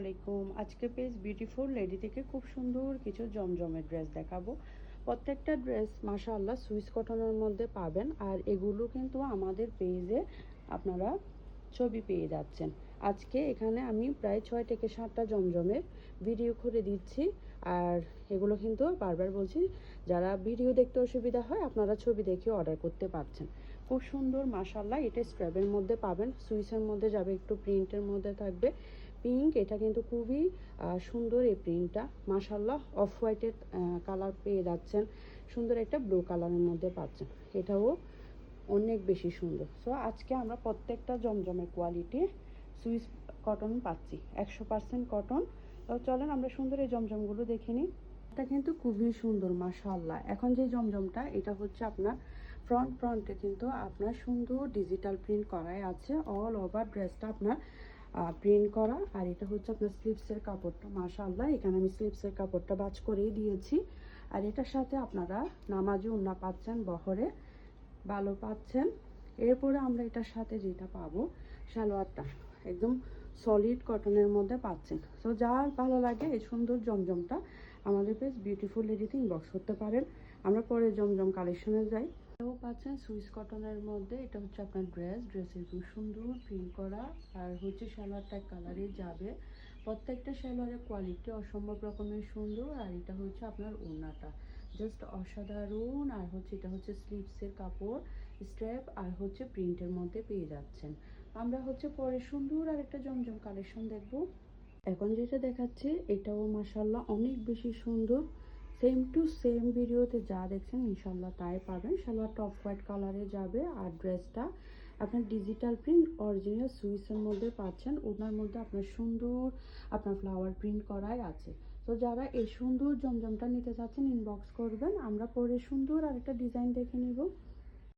আলাইকুম। আজকে page beautiful lady থেকে খুব সুন্দর কিছু জমজমের ড্রেস দেখাবো। প্রত্যেকটা ড্রেস মাশাআল্লাহ সুইস কটনের মধ্যে পাবেন। আর এগুলো কিন্তু আমাদের পেজে আপনারা ছবি পেয়ে যাচ্ছেন। আজকে এখানে আমি প্রায় ছয় থেকে সাতটা জমজমের ভিডিও করে দিচ্ছি। আর এগুলো কিন্তু বারবার বলছি, যারা ভিডিও দেখতে অসুবিধা হয়, আপনারা ছবি দেখে অর্ডার করতে পারছেন। খুব সুন্দর মাশাল্লাহ এটা স্ক্র্যাবের মধ্যে পাবেন। সুইসের মধ্যে যাবে, একটু প্রিন্টের মধ্যে থাকবে। পিঙ্ক এটা কিন্তু খুবই সুন্দর এই প্রিন্টটা মাশাল্লাহ অফ হোয়াইটের কালার পেয়ে যাচ্ছেন। সুন্দর একটা ব্লু কালারের মধ্যে পাচ্ছেন। এটাও অনেক বেশি সুন্দর। সো আজকে আমরা প্রত্যেকটা জমজমের কোয়ালিটি সুইস কটন পাচ্ছি। একশো পার্সেন্ট কটন তো চলেন আমরা সুন্দর এই জমজমগুলো দেখে নিই। এটা কিন্তু খুবই সুন্দর, মাশাআল্লাহ। এখন যে জমজমটা, এটা হচ্ছে আপনার ফ্রন্ট ফ্রন্টে কিন্তু আপনার সুন্দর ডিজিটাল প্রিন্ট করাই আছে। অল ওভার ড্রেসটা আপনার প্রিন্ট করা। আর এটা হচ্ছে আপনার স্লিপসের কাপড়টা। মাশাআল্লাহ, এখানে আমি স্লিপসের কাপড়টা বাজ করেই দিয়েছি। আর এটার সাথে আপনারা নামাজি উন্না পাচ্ছেন, বহরে ভালো পাচ্ছেন। এরপরে আমরা এটার সাথে যেটা পাবো, সালোয়ারটা। একদম সলিড কটনের মধ্যে পাচ্ছেন। সো যার ভালো লাগে এই সুন্দর জমজমটা আমাদের পেজ বিউটিফুল লেডিতে ইনবক্স করতে পারেন। আমরা পরে জমজম কালেকশনে যাই। এটাও পাচ্ছেন সুইস কটনের মধ্যে। এটা হচ্ছে আপনার ড্রেস। ড্রেসের খুব সুন্দর প্রিন্ট করা। আর হচ্ছে সালোয়ারটা কালারে যাবে। প্রত্যেকটা সালোয়ারের কোয়ালিটি অসম্ভব রকমের সুন্দর। আর এটা হচ্ছে আপনার ওড়নাটা। জাস্ট অসাধারণ। আর হচ্ছে এটা হচ্ছে স্লিভসের কাপড় স্ট্র্যাপ আর হচ্ছে প্রিন্টের মধ্যে পেয়ে যাচ্ছেন। আমরা হচ্ছে পরে সুন্দর আর একটা জমজম কালেকশন দেখব। এখন যেটা দেখাচ্ছি, এটাও মাসাল্লাহ অনেক বেশি সুন্দর। সেম টু সেম ভিডিওতে যা দেখছেন ইনশাল্লাহ তাই পাবেন। সালোয়ার টপ হোয়াইট কালারে যাবে আর ড্রেসটা আপনার ডিজিটাল প্রিন্ট অরিজিনাল সুইসের মধ্যে পাচ্ছেন। ওনার মধ্যে আপনার সুন্দর আপনার ফ্লাওয়ার প্রিন্ট করাই আছে। তো যারা এই সুন্দর জমজমটা নিতে চাচ্ছেন ইনবক্স করবেন। আমরা পরে সুন্দর আরেকটা ডিজাইন দেখে নিব।